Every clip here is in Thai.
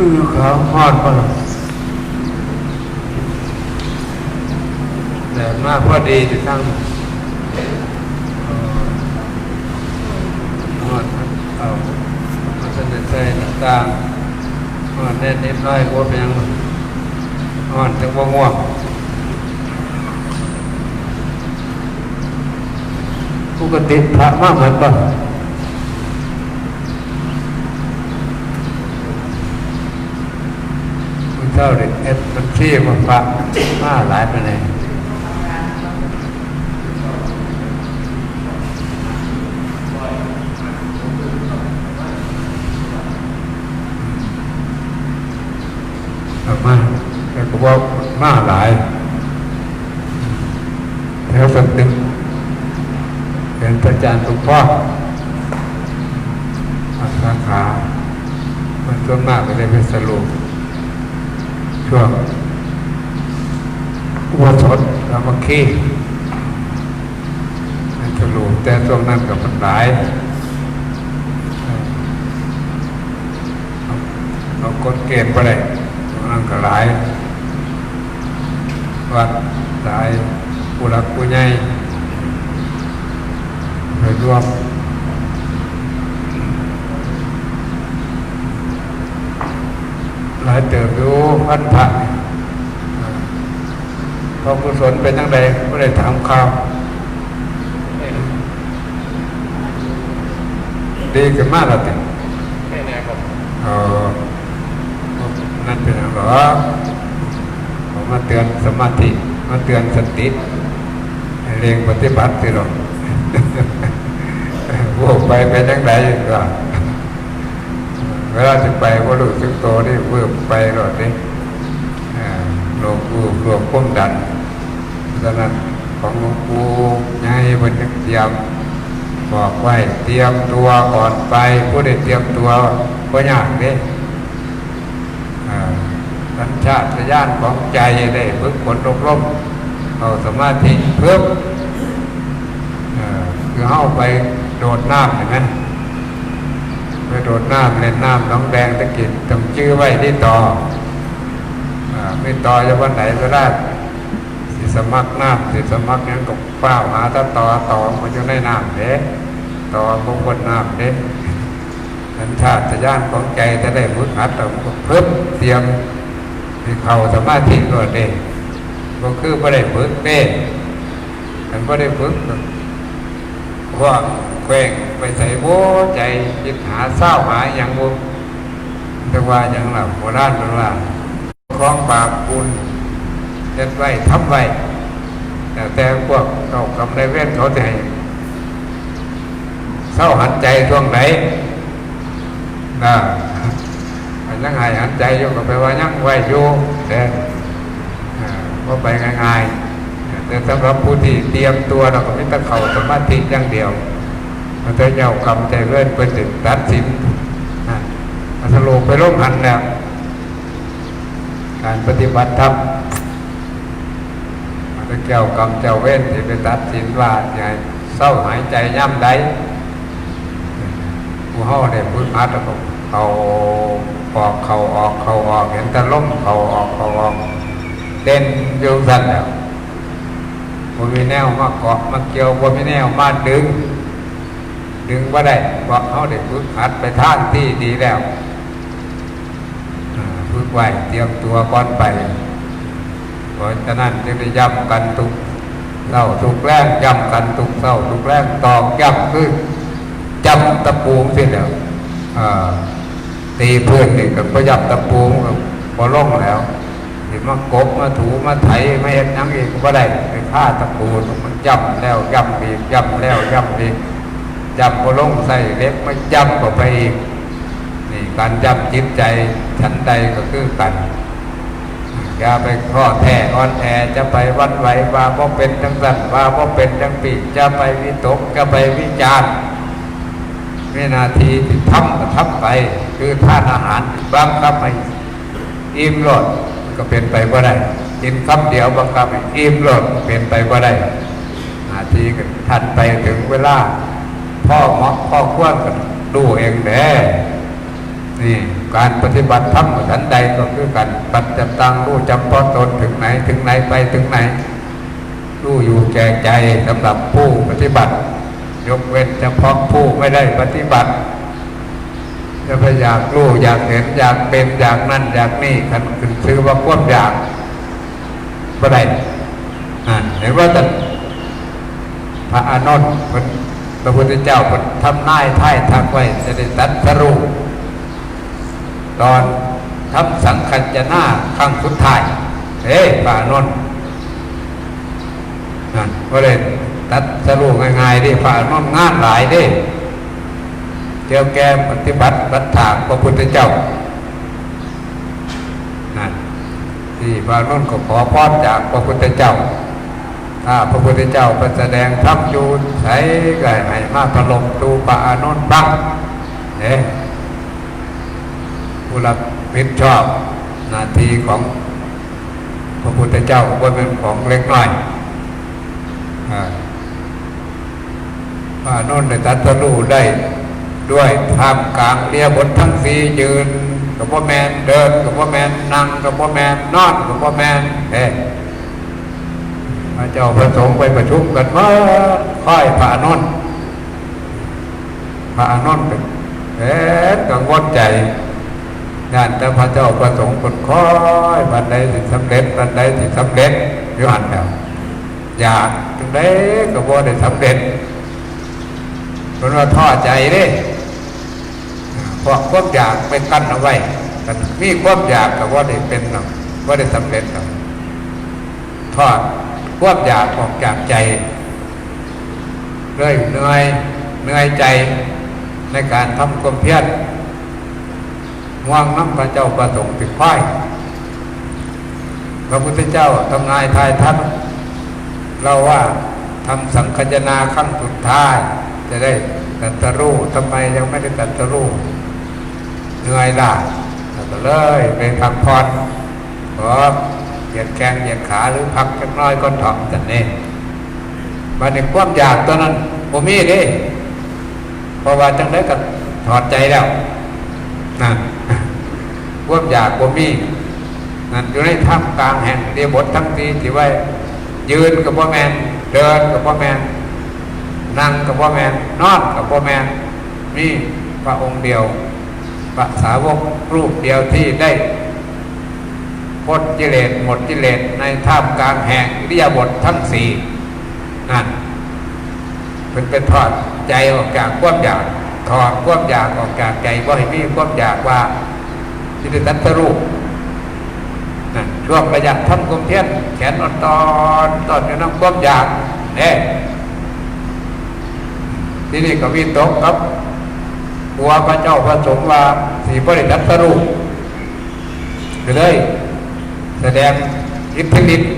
อือขาวฮอดมาแต่มากพอดีที่ตั้งฮอดเอามาเสนใจต่างฮอดแน่นนิดน้อยว่าเป็นยังฮอดจังว่าง่วงปกติพระมากเหมือนกัน ก้าเด็กเอ็ดมันที่มาฝากมาหลายไปเลยเอามาแต่ก็ว่ามาหลายแถวสันตึงเป็นพระอาจารย์หลวงพ่อมาสาขามันส่วนมากก็ได้เป็นสรุป ช่วงอุโบสถรามาคีนั่นจะรู้แต่ช่วงนั้นกับมันหลายเอาเอากดเกณฑ์ไปเลยช่วงนั้นก็หลายวัดหลายผู้รักผู้ใหญ่ไปรวม หลายเติบอยู่พันผักพอกุศลเป็นตั้งใดก็ได้ถามข่าว ดีขึ้นมากแล้วติแค่นี้ครับเออนั่นเป็นอะไรหรอผมมาเตือนสมาธิ มาเตือนสติให้เรียงปฏิบัติสิหรอกพวกไปเป็นยังไงก็ เวลาจะไปว่ารู้สึกโตนี่เพิ่มไปหรอนี่โลกรูปรวมก้มดันดังนั้นของหลวงปู่ยายบนเตรียมบอกไว้เตรียมตัวก่อนไปผู้ได้เตรียมตัวก็ยากเด้อ่าสัญชาตญาณของใจได้ฝึกฝนอบรมเอาสมาธิเพิ่มคือเข้าไปโดดน้ำเห็นไหม ไปโดดน้ำเล่นน้ำน้องแดงตะกิดต้องชื่อไว้ที่ต่ออไม่ต่อจะวันไหนก็ได้สิสมัครน้ำสิสมัครยังก็เป้าหาถ้าต่อต่อมันจะได้น้ำเด้ต่อมงคลน้ำเด้สัญชาติญาณของใจจะได้ฝึกหัดเราก็เพิ่มเตรียมที่เขาสามาธิก็เด้ก็คือไม่ได้ฝึกเด้มันไม่ได้ฝึก ก็ว่าแกว่งไปใส่โบใจยึดหาเศร้าหาอย่างบุแต่ว่าอย่างเราโบราณเป็นว่าคล้องปากคุณเจ็ดไว้ทำไว้แต่พวกเรากำไรเว้นเขาจะให้เศร้าหันใจช่วงไหนนะมันยังหายหันใจอยู่ก็ไปว่ายังไหวอยู่แต่ก็ไปง่ายๆ แต่สำหรับผู้ที่เตรียมตัวเราก็ไม่ต้องเข้าสมาธิอย่างเดียวมันจะเหยาคำใจเลื่อนไปถึงตัดสินอะอัสโลกไปร่มหันแล้ว การปฏิบัติธรรมมันจะเกี่ยวกรรมเจ้าเว้นที่ไปตัดสินว่าอย่างเศร้าหายใจย่ำใดผู้เฮาได้พุทธอัตถกเขาออกเขาออกเขาออก เห็นแต่ล้มเขาออกเขาออกเต้นอยู่สั่นแล้ว บ่มีแนวมาเกาะมาเกี่ยวบ่มีแนวมาดึง ดึงว่าได้เพราะเขาได้ฝึกหัดไปทางที่ดีแล้วอ่าฝึกไว้เตรียมตัวก่อนไปเพราะฉะนั้นจึงได้ย้ำกันทุกเศร้าทุกแรงย้ำกันทุกเศร้าทุกแรงตอกย้ำคือจำตะปูเสียแล้วตีเพื่อนนี่ก็ประยับตะปูมันก็บ่ล่องแล้ว ที่มากบมาถูมาไถมาเห็นยังอีกก็ได้ไปฆ่าตะปูมันย่ำแล้วย่ำอีกย่ำแล้วย่ำอีกย่ำก็ลงใส่เล็กมาย่ำก็ไปอีกนี่การย่ำจิตใจชั้นใดก็คือกันอย่าไปข้อแท้อ่อนแอจะไปวันไหวว่าบ่เป็นจังสันว่าบ่เป็นจังปีจะไปวิตกจะไปวิจารณ์วินาทีที่ทำก็ทำไป คือท่านอาหารบังคับให้อิ่มรด ก็เป็นไปบ่ได้กินคำเดียวบังคับให้อิ่มรดเป็นไปบ่ได้หาทีกันทันไปถึงเวลาพ่อหมาะพ่อควรกันดูเองแน่นี่การปฏิบัติธรรมสันใดก็คือการปัจจตังรู้จำเพาะตนถึงไหนถึงไหนไปถึงไหนรู้อยู่แก่ใจสำหรับผู้ปฏิบัติ ยกเว้นเฉพาะผู้ไม่ได้ปฏิบัติ จะไปอยากรู้อยากเห็นอยากเป็นอยากนั่นอยากนี่ขันขึ้นซื้อว่าควบอยากบ่ได้อ่าเห็นว่าแต่พระอานนท์เพิ่นพระพุทธเจ้าเพิ่นทำนายท่ายทักไว้จะได้ตัดสรุปตอนทำสังคัญจะหน้าครั้งสุดท้ายเฮ้พระอานนท์นั่นก็เลยตัดสรุปง่ายๆดิพระอานนท์งานหลายดิ เที่ยวแกปฏิบัติรัฐาพระพุทธเจ้านั่นที่พระนุ่นก็ขอพรจากพระพุทธเจ้า ถ้าพระพุทธเจ้าไปแสดงธรรมอยู่ใช้ไก่ให้มาถล่มตูปะอานนท์บ้างเนี่ยผู้รับผิดชอบนาทีของพระพุทธเจ้าว่าเป็นของเล็กน้อยอ่าพระนนท์ได้ตรัสรู้ได้ ด้วยท่ามกลางเรียบททั้งสี่ยืนกับพ่อแมนเดินกับพ่อแมนนั่งกับพ่อแมนนอนกับพ่อแมนเฮ้พระเจ้าพระสงฆ์ไปประชุมกันว่าค่อยพระอานนท์พระอานนท์เป็นเอ๊ะกังวลใจงานแต่พระเจ้าประสงค์คนค่อยบันใดสิสำเร็จบันใดสิสำเร็จอยู่หันแล้วอยากถึงได้ก็บ่ได้สำเร็จเป็นว่าท้อใจเด้ พราะความอยากไปกั้นเอาไว้กันมีความอยากกับว่าได้เป็นหรอกว่าได้สำเร็จหรอกทอดความอยากออกจากใจเลยเหนื่อยเหนื่อยใจในการทำความเพียรห่วงน้ำพระเจ้าประสงค์ติดควยพระพุทธเจ้าทำนายทายทัศเราว่าทำสังคยนาขั้นสุดท้าย จะได้ตัตรู้ทำไมยังไม่ได้ตัตรู้ เหนื่อยล่ะก็เลยไปพักผ่อนขอเหยียดแข้งเหยียดขาหรือพักจักน้อยก็ถ่อมแต่นี่มาในความอยากตัวนั้นผมมีเดิเพราะว่าจังได้กับถอดใจแล้วนั่นความอยากผมมีนั่นอยู่ในท่ามกลางแห่งเดียบททั้งทีที่ไว้ ยืนกับพ่อแมนเดินกับพ่อแมนนั่งกับพ่อแมนนอนกับพ่อแมนมีพระองค์เดียว พระสาวกรูปเดียวที่ได้พ้นกิเลสหมดกิเลสในท่ามกลางแห่งอิริยาบถทั้งสี่นั่นเป็นเป็นทอดใจออกจากความอยากถอดความอยากออกจากใจว่าให้มีความอยากว่าจิตตัตรูปนั่นช่วงประหยัดทำกลมเทียนแขนอ่อนตอนตอนอยู่น้ำความอยากเนี่ยที่นี่ก็วิตกครับ ตัวพระเจ้าพระสงฆ์ว่าสีบริษัทสรุปก็เลย แสดงอิทธิฤทธิ์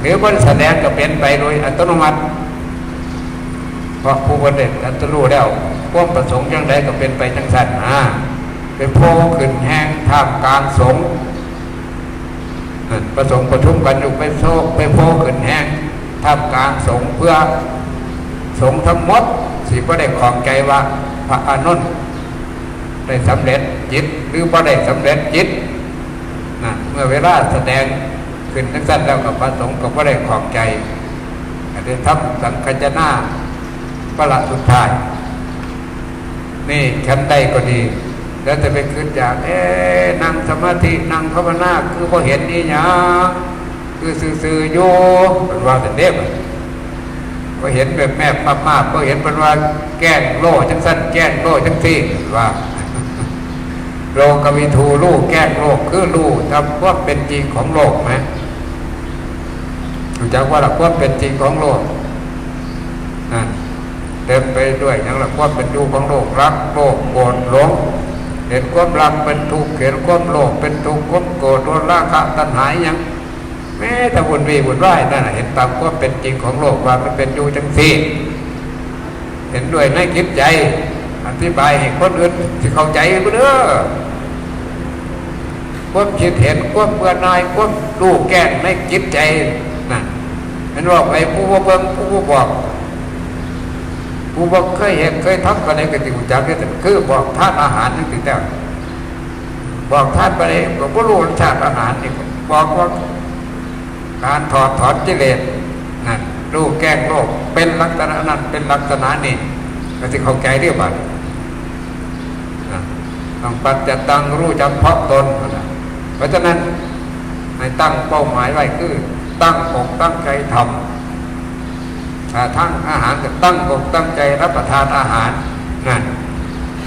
หรือบริแสดงก็เป็นไปโดยอัตโนมัติเพราะผู้บริษัทอัตรู้แล้วความประสงค์ยังไงก็เป็นไปจังสันอ่าเป็นโพขึ้นแห้งท่ามกลางสงประสงค์ประชุมกันอยู่ไปโซกไปโพขึ้นแห้งท่ามกลางสงเพื่อสงทั้งหมดสิบ่ได้ของใจว่าพระอานน ได้สำเร็จจิต หรือบ่ได้สำเร็จจิตนะเมื่อเวลาแสดงขึ้นทั้งสั้นแล้วกับพระสงฆ์ก็บ่ได้ของใจได้ทำสังคจนาประละสุดท้าย นี่ฉันได้ก็ดี แล้วจะไปขึ้นจาก เอ๊นั่งสมาธินั่งภาวนาคือพอเห็นนี่หยังคือซื่อๆโยเป็นว่าแต่เด็กก็เห็นแบบแม่มากๆก็เห็นเป็นว่าแก้งโล่จังสั้นแก้งโล่จังที่ว่า โลกวิทูลูกแก้โลกคือลูกทำความเป็นจริงของโลกไหมรู้จักว่าหลักความเป็นจริงของโลกนั่นเต็มไปด้วยอย่างหลักความเป็นอยู่ของโลกรักโลกโกรธหลงเห็นความรักเป็นทุกข์เห็นความโลภเป็นทุกข์ความโกรธโดนราคะตัณหาอย่างแม้แต่บุญวีบุญไหวนั่นเห็นตามความเป็นจริงของโลกว่ามันเป็นอยู่จังสี่เห็นด้วยในคิดใจอธิบายให้คนอื่นที่เข้าใจก็เด้อ ความคิดเห็นความเบื่อหน่ายความรู้แก้ในจิตใจนั่นมันบอกไปผู้ว่าเบิ่งผู้ว่าบอกผู้บอกเคยเห็นเคยทำกันในกติกุจักนี่คือบอกท่านอาหารนี่ติดแต่บอกท่านไปเลยบอกว่ารู้รสชาติอาหารนี่บอกว่าการถอดถอนกิเลสนั่นรู้แก้งโลกเป็นลักษณะนั้นเป็นลักษณะนี้ก็จะเข้าใจเรียบร้อยต้องปัจจตังรู้จำเพาะตน เพราะฉะนั้นให้ตั้งเป้าหมายไว้คือ ตั้งอกตั้งใจทำทั้งอาหารก็ตั้งอกตั้งใจรับประทานอาหารนั่น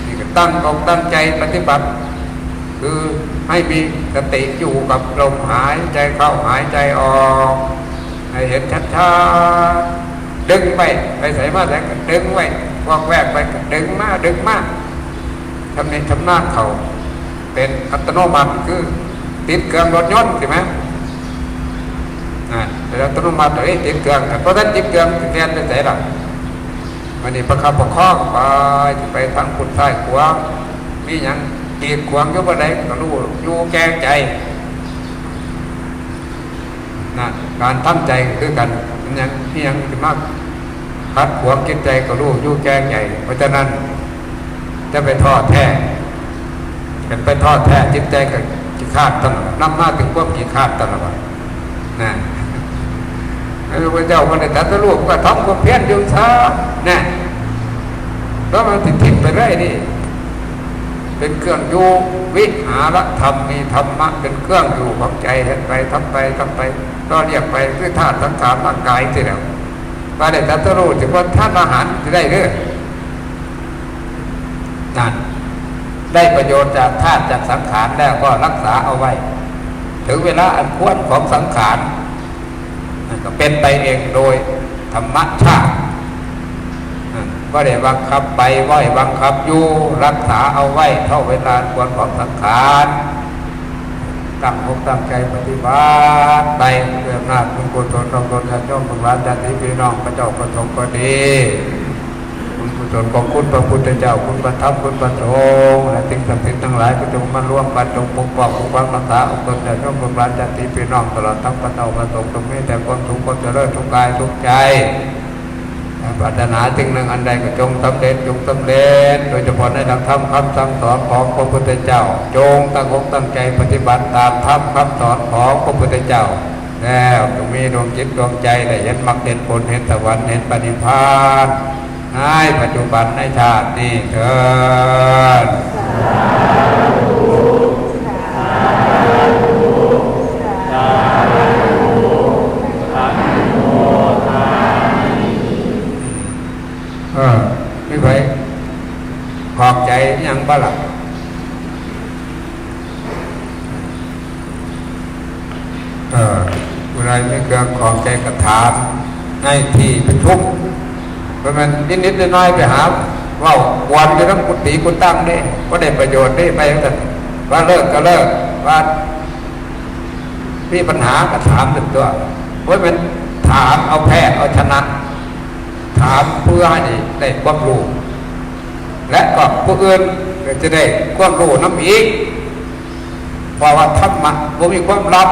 นี่ก็ตั้งอกตั้งใจปฏิบัติ คือให้มีสติอยู่กับลมหายใจเข้าหายใจออกให้เห็นชัดๆดึงไปไปใส่มาใส่ก็ดึงไว้วอกแวกไปก็ดึงมาดึงมาทำในทำหน้าเขาเป็นอัตโนมัติคือ ติดเครื่องรถยนต์ใช่ไหมอ่าเป็นอัตโนมัติเลยติดเครื่องเพราะฉะนั้นติดเครื่องแทนไปใส่ละวันนี้ประคับประคองไปไปทางคุณท้ขวางมีอย่างกีดขวางยู่บ่ได้ก็รู้อยู่แก้ใจนะการตั้งใจคือกันยังที่ยังมากคัดขวางจิตใจก็รู้อยู่แก้ใจเพราะฉะนั้นจะไปทอดแท้เป็นไปทอดแท้จิตใจกับ จิตขาดตลอดนำมาถึงความจิตขาดตลอดนะพระพุทธเจ้าวันนี้ตรัสรู้ก็ทำความเพียรอยู่ซะนะแล้วมันติดทิศไปเรื่อยนี่เป็นเครื่องอยู่วิหารธรรมมีธรรมะเป็นเครื่องอยู่ของใจเห็นไปทำไปทำไปก็เรียกไปคือธาตุสังขารร่างกายที่แล้วมาได้ตรัสรู้ถึงว่าธาตุอาหารจะได้เรื่อนั่น ได้ประโยชน์จากธาตุจากสังขารแล้วก็รักษาเอาไว้ ถึงเวลาอันควรของสังขารก็เป็นไปเองโดยธรรมชาติก็ได้บังคับไปไหวบังคับอยู่รักษาเอาไว้ เท่าเวลาควรของสังขารตั้งอกตั้งใจปฏิบัติไปเพื่อหน้าคุณกุศลรงตนญาติโยมของร้านญาติพี่น้องพระเจ้าประสงค์ก็ดี ศลของคุณพระพุทธเจ้าคุณพระธรรมคุณพระสงฆ์และสิ่งศักดิ์สิทธิ์ทั้งหลายก็จงมาร่วมกันจงปกป้องปกปักรักษาองค์ตนญาติโยมของร้านญาติพี่น้องตลอดทั้งพระเจ้าประสงค์ตรงนี้แต่ความทุกข์ความเจริญทุกกายทุกใจปรารถนาสิ่งหนึ่งอันใดก็จงสำเร็จจงสำเร็จ โดยเฉพาะในหลักธรรมคำสั่งสอนของพระพุทธเจ้า จงตั้งอกตั้งใจปฏิบัติตามธรรมคำสอนของพระพุทธเจ้าแล้วจงมีดวงจิตดวงใจได้เห็นมรรคเห็นผลเห็นสวรรค์เห็นปฏิภาณ ในปัจจุบันในชาตินี้เถิดเออไม่ไหวขอบใจยังบ้าล่ะเออผู้ใดไม่เกินขอบใจกระถามในที่ประชุม เพราะมันนิดๆน้อยๆไปหาเว่าวันจะต้องกุฏิกุตั้งได้ก็ได้ประโยชน์ได้ไปกันว่าเลิกก็เลิกว่ามีปัญหาก็ถามถึงตัวเพราะมันถามเอาแพ้เอาชนะ ถามเพื่อให้ได้ความรู้และก็ผู้อื่นก็จะได้ความรู้น้ำอีกเพราะว่าธรรมะบ่มีความลับ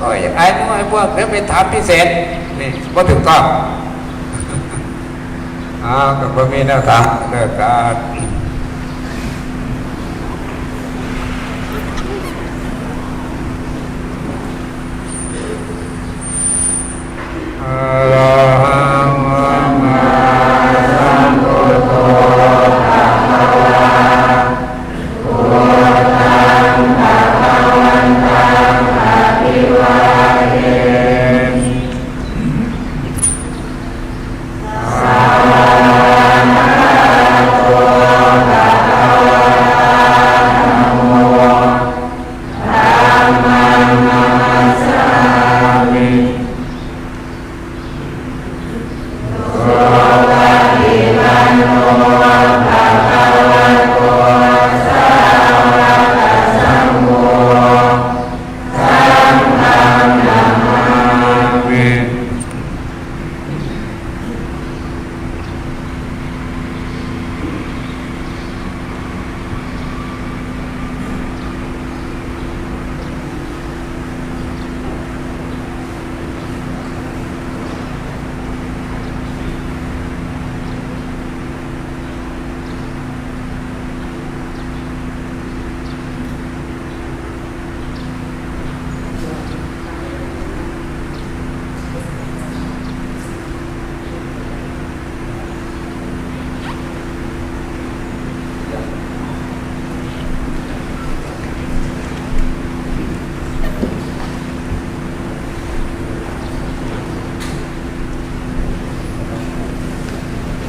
ก็ไอ้พวกไอ้พวกเดี๋ยวไปถามพิเศษนี่ว่าถูกต้องอ้าวก็บ่มีแนวทางเลิกการอะระหัง